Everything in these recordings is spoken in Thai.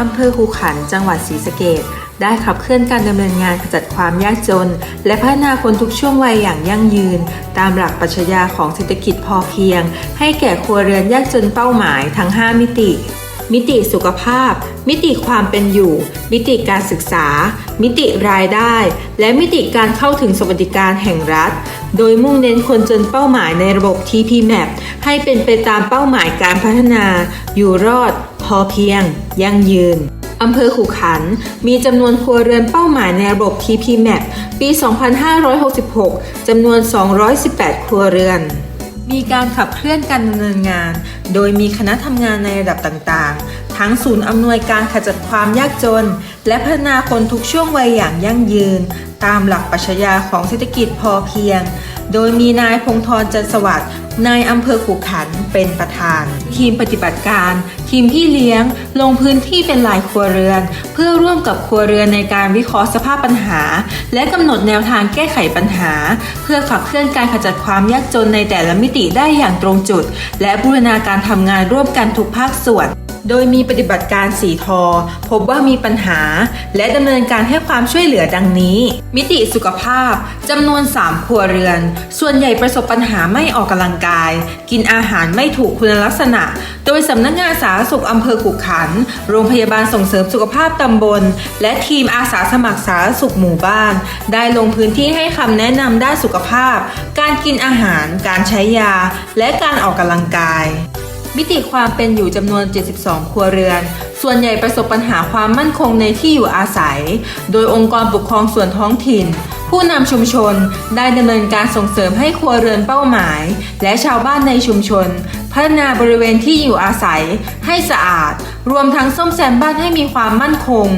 อำเภอคูขัน จังหวัดศรีสะเกษได้ขับเคลื่อนการดำเนินงานขจัดความยากจน และพัฒนาคนทุกช่วงวัยอย่างยั่งยืน ตามหลักปรัชญาของเศรษฐกิจพอเพียง ให้แก่ครัวเรือนยากจนเป้าหมายทั้ง 5 มิติ มิติสุขภาพ มิติความเป็นอยู่ มิติการศึกษา มิติรายได้ และมิติการเข้าถึงสวัสดิการแห่งรัฐ โดยมุ่งเน้นคนจนเป้าหมายในระบบ TPMAP ให้เป็นไปตามเป้าหมายการพัฒนา อยู่รอด พอเพียง ยั่งยืนอำเภอขุขัน มีจำนวนครัวเรือนเป้าหมายในระบบ TPMAP ปี 2566 จำนวน 218 ครัวเรือน มีการขับเคลื่อนการดำเนินงาน โดยมีคณะทำงานในระดับต่างๆ ทั้งศูนย์อำนวยการขจัดความยากจน และพัฒนาคนทุกช่วงวัยอย่างยั่งยืน ตามหลักปรัชญาของเศรษฐกิจพอเพียง โดยมีนายพงธรจันสวัสดิ์นายอำเภอขุขันเป็นประธาน ทีมปฏิบัติการ ทีมพี่เลี้ยงลงพื้นที่เป็นหลายครัวเรือน เพื่อร่วมกับครัวเรือนในการวิเคราะห์สภาพปัญหา และกำหนดแนวทางแก้ไขปัญหา เพื่อขับเคลื่อนการขจัดความยากจนในแต่ละมิติได้อย่างตรงจุด และบูรณาการทำงานร่วมกันทุกภาคส่วน โดยมีปฏิบัติการสีทอ พบว่ามีปัญหา และดำเนินการให้ความช่วยเหลือดังนี้ มิติสุขภาพจำนวน 3 ครัวเรือน ส่วนใหญ่ประสบปัญหาไม่ออกกำลังกาย กินอาหารไม่ถูกคุณลักษณะ โดยสำนักงานสาธารณสุขอำเภอขุขัน โรงพยาบาลส่งเสริมสุขภาพตำบล และทีมอาสาสมัครสาธารณสุขหมู่บ้าน ได้ลงพื้นที่ให้คำแนะนำด้านสุขภาพ การกินอาหาร การใช้ยา และการออกกำลังกาย มิติความเป็นอยู่จำนวน 72 ครัวเรือน ส่วนใหญ่ประสบปัญหาความมั่นคงในที่อยู่อาศัย โดยองค์กรปกครองส่วนท้องถิ่น ผู้นำชุมชนได้ดำเนินการส่งเสริมให้ครัวเรือนเป้าหมาย และชาวบ้านในชุมชน พัฒนาบริเวณที่อยู่อาศัย ให้สะอาด รวมทั้งซ่อมแซมบ้านให้มีความมั่นคง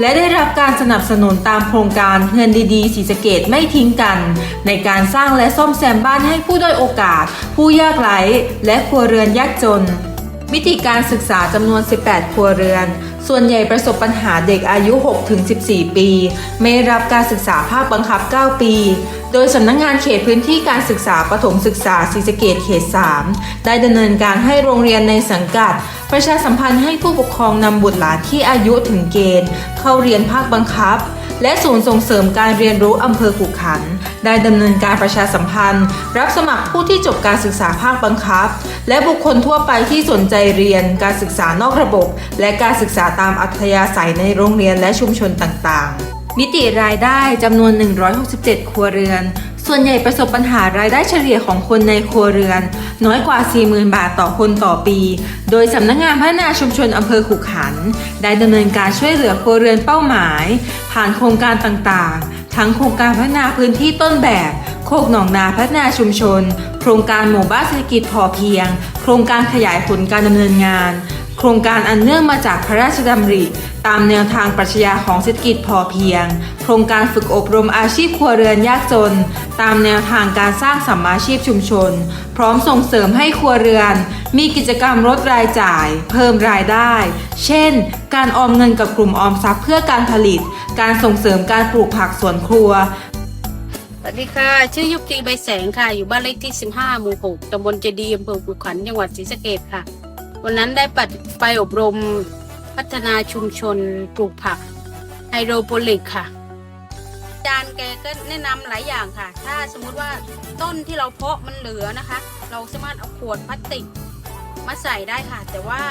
และได้รับการสนับสนุนตามโครงการเงินดีๆสีสเกตไม่ทิ้งกัน ในการสร้างและซ่อมแซมบ้านให้ผู้ด้อยโอกาส ผู้ยากไร้และครัวเรือนยากจน มิติการศึกษาจำนวน 18 ครัวเรือน ส่วนใหญ่ประสบปัญหาเด็กอายุ 6-14 ปี ไม่รับการศึกษาภาคบังคับ 9 ปี โดยสำนักงงานเขตพื้นที่การศึกษาประถมศึกษาศรีสะเกดเขต 3 ได้ดำเนินการให้โรงเรียนในสังกัด ประชาสัมพันธ์ให้ผู้ปกครองนำบุตรหลานที่อายุถึงเกณฑ์ เข้าเรียนภาคบังคับและศูนย์ส่งเสริมการเรียนรู้อำเภอขุขัน ได้ดำเนินการประชาสัมพันธ์ รับสมัครผู้ที่จบการศึกษาภาคบังคับ และบุคคลทั่วไปที่สนใจเรียน การศึกษานอกระบบ และการศึกษาตามอัธยาศัยในโรงเรียนและชุมชนต่างๆ มิติรายได้จำนวน 167 ครัวเรือน ส่วนใหญ่ประสบปัญหารายได้เฉลี่ยของคนในครัวเรือน น้อยกว่า 40,000 บาทต่อคนต่อปี โดยสำนักงานพัฒนาชุมชนอำเภอขุขัน ได้ดำเนินการช่วยเหลือครัวเรือนเป้าหมาย ผ่านโครงการต่างๆ ทั้งโครงการพัฒนาพื้นที่ต้นแบบโคกหนองนาพัฒนาชุมชน โครงการหมู่บ้านเศรษฐกิจพอเพียง โครงการขยายผลการดำเนินงาน โครงการอันเนื่องมาจากพระราชดำริ ตามแนวทางปรัชญาของเศรษฐกิจพอเพียง โครงการฝึกอบรมอาชีพครัวเรือนยากจน ตามแนวทางการสร้างสัมมาชีพชุมชน พร้อมส่งเสริมให้ครัวเรือน มีกิจกรรมลดรายจ่าย เพิ่มรายได้ เช่น การออมเงินกับกลุ่มออมทรัพย์เพื่อการผลิต การส่งเสริมการปลูกผักสวนครัวสวัสดีค่ะ ชื่อยุกีใบแสงค่ะ อยู่บ้านเลขที่ 15 หมู่ 6 ตำบลเจดีย์อำเภอขุขันธ์จังหวัดศรีสะเกษค่ะ วันนั้นได้ปัดไปอบรมพัฒนาชุมชนปลูกผักไฮโดรโปนิกค่ะอาจารย์แกก็แนะนำหลายอย่างค่ะ ถ้าสมมุติว่าต้นที่เราเพาะมันเหลือนะคะ เราสามารถเอาขวดพลาสติกมาใส่ได้ค่ะ แต่ว่า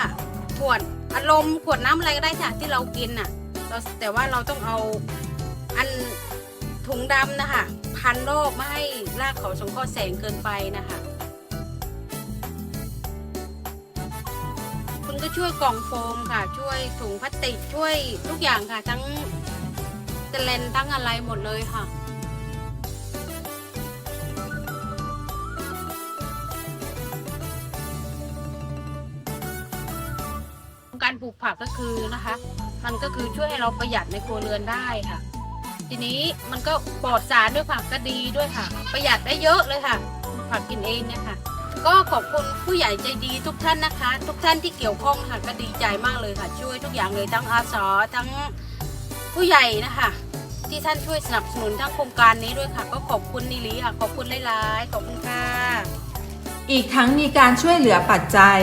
ขวดอารมณ์ขวดน้ำอะไรก็ได้ค่ะที่เรากินน่ะเราแต่ว่าเราต้องเอาอันถุงดำนะคะพันโรคไม่ให้รากเขาสงเคราะห์แสงเกินไปนะคะ ก็ช่วยกล่องโฟมค่ะ ช่วยถุงพลาสติกช่วยทุกอย่างค่ะ ทั้งเจลนทั้งอะไรหมดเลยค่ะการปลูกผักก็คือนะคะ มันก็คือช่วยให้เราประหยัดในครัวเรือนได้ค่ะ ทีนี้มันก็ปลอดสารด้วยค่ะก็ดีด้วยค่ะ ประหยัดได้เยอะเลยค่ะ ผักกินเองเนี่ยค่ะ ก็ขอบคุณผู้ใหญ่ใจดีทุกท่านนะคะ ทุกท่านที่เกี่ยวข้องค่ะก็ดีใจมากเลยค่ะ ช่วยทุกอย่างเลยทั้งอาสาทั้งผู้ใหญ่นะคะ ที่ท่านช่วยสนับสนุนทั้งโครงการนี้ด้วยค่ะ ก็ขอบคุณนิลีค่ะขอบคุณหลายๆขอบคุณค่ะอีกทั้งมีการช่วยเหลือปัจจัย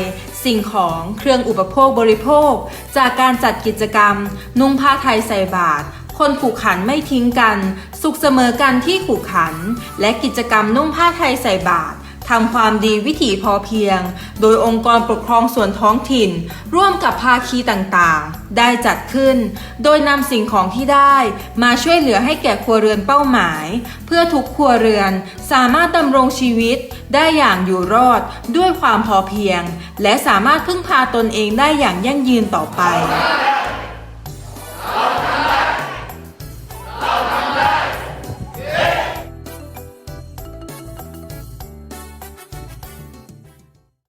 สิ่งของเครื่องอุปโภคบริโภค จากการจัดกิจกรรม นุ่งผ้าไทยใส่บาตรคนขู่ขันไม่ทิ้งกัน สุขเสมอกันที่ขู่ขัน และกิจกรรมนุ่งผ้าไทยใส่บาตร ทำความดีวิถีพอเพียง โดยองค์กรปกครองส่วนท้องถิ่น ร่วมกับภาคีต่างๆ ได้จัดขึ้น โดยนำสิ่งของที่ได้ มาช่วยเหลือให้แก่ครัวเรือนเป้าหมาย เพื่อทุกครัวเรือนสามารถดำรงชีวิตได้อย่างอยู่รอดด้วยความพอเพียง และสามารถพึ่งพาตนเองได้อย่างยั่งยืนต่อไป